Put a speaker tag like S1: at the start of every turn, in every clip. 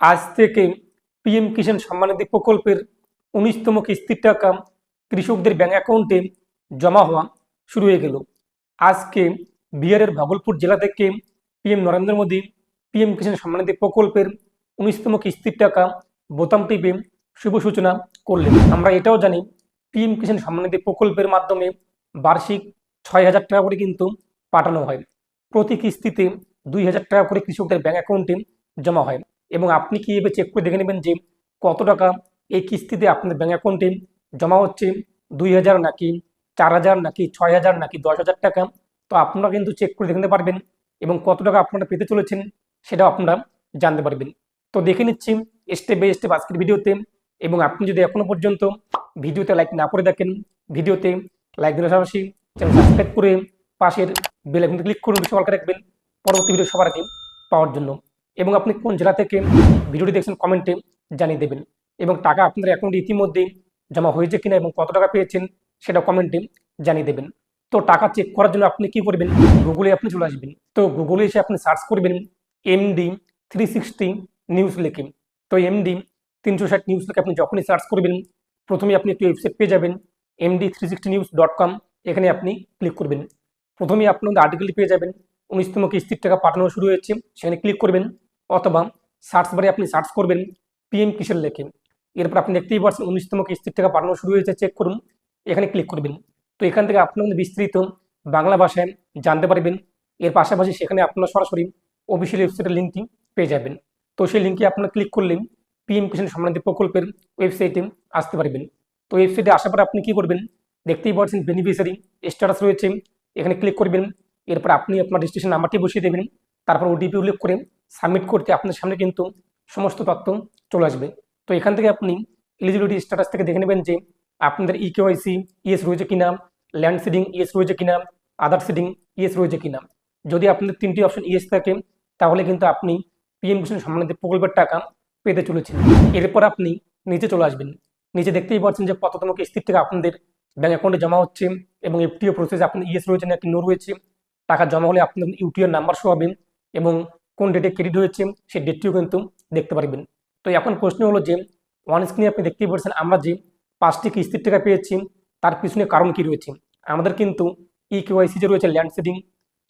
S1: আজ থেকে পিএম কিষাণ সম্মানিধি প্রকল্পের উনিশতম কিস্তির টাকা কৃষকদের ব্যাঙ্ক অ্যাকাউন্টে জমা হওয়া শুরু হয়ে গেল। আজকে বিহারের ভাগলপুর জেলা থেকে পিএম নরেন্দ্র মোদী পিএম কিষাণ সম্মানিধি প্রকল্পের উনিশতম কিস্তির টাকা বোতাম টিপে শুভ সূচনা করলেন। আমরা এটাও জানি পিএম কিষাণ সম্মানিধি প্রকল্পের মাধ্যমে বার্ষিক ছয় হাজার টাকা করে কিন্তু পাঠানো হয়। প্রতি কিস্তিতে দুই হাজার টাকা করে কৃষকদের ব্যাঙ্ক অ্যাকাউন্টে জমা হয়। এবং আপনি কি এভাবে চেক করে দেখে নেবেন যে কত টাকা এই কিস্তিতে আপনার ব্যাঙ্ক অ্যাকাউন্টে জমা হচ্ছে? দুই হাজার নাকি চার হাজার নাকি ছয় হাজার নাকি দশ হাজার টাকা? তো আপনারা কিন্তু চেক করে দেখে নিতে পারবেন এবং কত টাকা আপনারা পেতে চলেছেন সেটাও আপনারা জানতে পারবেন। তো দেখে নিচ্ছি স্টেপ বাই স্টেপ আজকের ভিডিওতে এবং আপনি যদি এখনও পর্যন্ত ভিডিওতে লাইক না করে দেখেন ভিডিওতে লাইক দেওয়ার পাশাপাশি চ্যানেল সাবস্ক্রাইব করে পাশের বেল আইকনটি ক্লিক করুন সবার রাখবেন। পরবর্তী ভিডিও সবার আগে পাওয়ার জন্য। এবং আপনি কোন জেলা থেকে ভিডিওটি দেখছেন কমেন্টে জানিয়ে দেবেন। এবং টাকা আপনার অ্যাকাউন্টে ইতিমধ্যেই জমা হয়েছে কিনা এবং কত টাকা পেয়েছেন সেটা কমেন্টে জানিয়ে দেবেন। তো টাকা চেক করার জন্য আপনি কি করবেন? গুগলে আপনি চলে আসবেন। তো গুগলে এসে আপনি সার্চ করবেন এমডি থ্রি সিক্সটি নিউজ লিখে। তো এমডি তিনশো ষাট নিউজ লেখে আপনি যখনই সার্চ করবেন প্রথমে আপনি একটি ওয়েবসাইট পেয়ে যাবেন MD three sixty news dot com এখানে আপনি ক্লিক করবেন। প্রথমেই আপনাদের আর্টিকেলটি পেয়ে যাবেন, উনিশতম কিস্তির টাকা পাঠানো শুরু হয়েছে, সেখানে ক্লিক করবেন। অথবা সার্চ বারে আপনি সার্চ করবেন পিএম কিসের লেখে। এরপর আপনি দেখতেই পাচ্ছেন উনিশতম কিস্তির টাকা পাঠানো শুরু হয়েছে চেক করুন, এখানে ক্লিক করবেন। তো এখান থেকে আপনার বিস্তৃত বাংলা ভাষায় জানতে পারবেন। এর পাশাপাশি সেখানে আপনার সরাসরি অফিসিয়াল ওয়েবসাইটের লিঙ্কটি পেয়ে যাবেন। তো সেই লিঙ্কে আপনার ক্লিক করলে পিএম কিষাণ সম্মানিত প্রকল্পের ওয়েবসাইটে আসতে পারবেন। তো ওয়েবসাইটে আসার পর আপনি কি করবেন? দেখতেই পাচ্ছেন বেনিফিশিয়ারি স্ট্যাটাস রয়েছে। এখানে ক্লিক করবেন। এরপর আপনি আপনার রেজিস্ট্রেশন নাম্বারটি বসিয়ে দেবেন। তারপর ওটিপি উল্লেখ করে সাবমিট করতে আপনার সামনে কিন্তু সমস্ত তথ্য চলে আসবে। তো এখান থেকে আপনি এলিজিবিলিটি স্ট্যাটাস থেকে দেখে নেবেন যে আপনাদের ই কেওয়াইসি ইএস রয়েছে কিনা ল্যান্ড সিডিং ইএস রয়েছে কিনা আধার সিডিং ইএস রয়েছে কিনা। যদি আপনাদের তিনটি অপশন ইএস থাকে, তাহলে কিন্তু আপনি পিএম কিষাণ সম্মানিত প্রকল্পের টাকা পেতে চলেছেন। এরপর আপনি নিচে চলে আসবেন। নিচে দেখতেই পাচ্ছেন যে কততম কিস্তির টাকা আপনাদের ব্যাঙ্ক অ্যাকাউন্টে জমা হচ্ছে এবং এফটিও প্রসেস আপনার ইএস রয়েছে নাকি নো রয়েছে। টাকা জমা হলে আপনার ইউটিআর নাম্বার শো হবে এবং কোন ডেটে ক্রেডিট হয়েছে সেই ডেটটিও কিন্তু দেখতে পারবেন। তো এখন প্রশ্ন হলো যে ওয়ান স্ক্রিনে আপনি দেখতেই পাচ্ছেন আমরা যে পাঁচটি কিস্তির টাকা পেয়েছি, তার পিছনে কারণ কি রয়েছে? আমাদের কিন্তু ই কেওয়াইসি যে রয়েছে ল্যান্ড সিডিং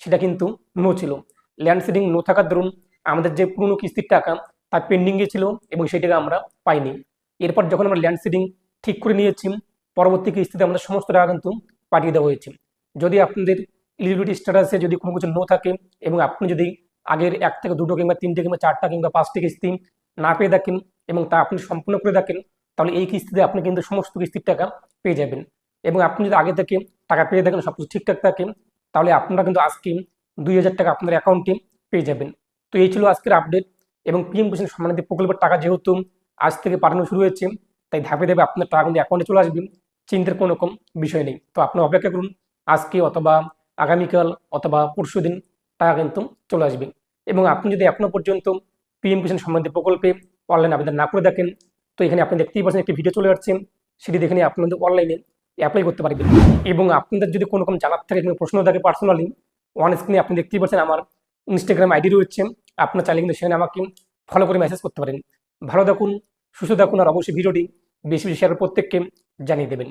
S1: সেটা কিন্তু নো ছিল। ল্যান্ড সিডিং নো থাকার দরুন আমাদের যে পুরনো কিস্তির টাকা, তার পেন্ডিংয়ে ছিল এবং সেই টাকা আমরা পাইনি। এরপর যখন আমরা ল্যান্ড সিডিং ঠিক করে নিয়েছি, পরবর্তী কিস্তিতে আমাদের সমস্ত টাকা কিন্তু পাঠিয়ে দেওয়া হয়েছে। যদি আপনাদের এলিজিবিলিটি স্ট্যাটাসে যদি কোনো কিছু নো থাকে এবং আপনি যদি আগের এক থেকে দুটো কিংবা তিনটে কিংবা চারটা কিংবা পাঁচটি কিস্তি না পেয়ে থাকেন এবং তা আপনি সম্পূর্ণ করে থাকেন, তাহলে এই কিস্তিতে আপনি কিন্তু সমস্ত কিস্তির টাকা পেয়ে যাবেন। এবং আপনি যদি আগে থেকে টাকা পেয়ে থাকেন সব কিছু ঠিকঠাক থাকে, তাহলে আপনারা কিন্তু আজকে দুই হাজার টাকা আপনার অ্যাকাউন্টে পেয়ে যাবেন। তো এই ছিল আজকের আপডেট এবং পিএম কিষাণ সম্মানিত প্রকল্পের টাকা যেহেতু আজ থেকে পাঠানো শুরু হয়েছে, তাই ধাপে ধাপে আপনার টাকা কিন্তু অ্যাকাউন্টে চলে আসবে, চিন্তার কোনো রকম বিষয় নেই। তো আপনি অপেক্ষা করুন, আজকে অথবা আগামীকাল অথবা পরশু দিন টাকা কিন্তু চলে আসবে। এবং আপনি যদি এখনও পর্যন্ত পিএম কিষাণ সম্বন্ধে প্রকল্পে অনলাইন আবেদন না করে দেখেন তো এখানে আপনি দেখতেই পাচ্ছেন একটি ভিডিও চলে যাচ্ছে সেটি দেখে নিয়ে আপনাদের অনলাইনে অ্যাপ্লাই করতে পারবেন। এবং আপনাদের যদি কোনো রকম জানার থাকে কোনো প্রশ্ন থাকে পার্সোনালি ওয়ান স্ক্রিনে আপনি দেখতেই পাচ্ছেন আমার ইনস্টাগ্রাম আইডি রয়েছে। আপনার চাইলে কিন্তু সেখানে আমাকে ফলো করে মেসেজ করতে পারেন। ভালো থাকুন সুস্থ থাকুন আর অবশ্যই ভিডিওটি বেশি বেশি শেয়ার প্রত্যেককে জানিয়ে দেবেন।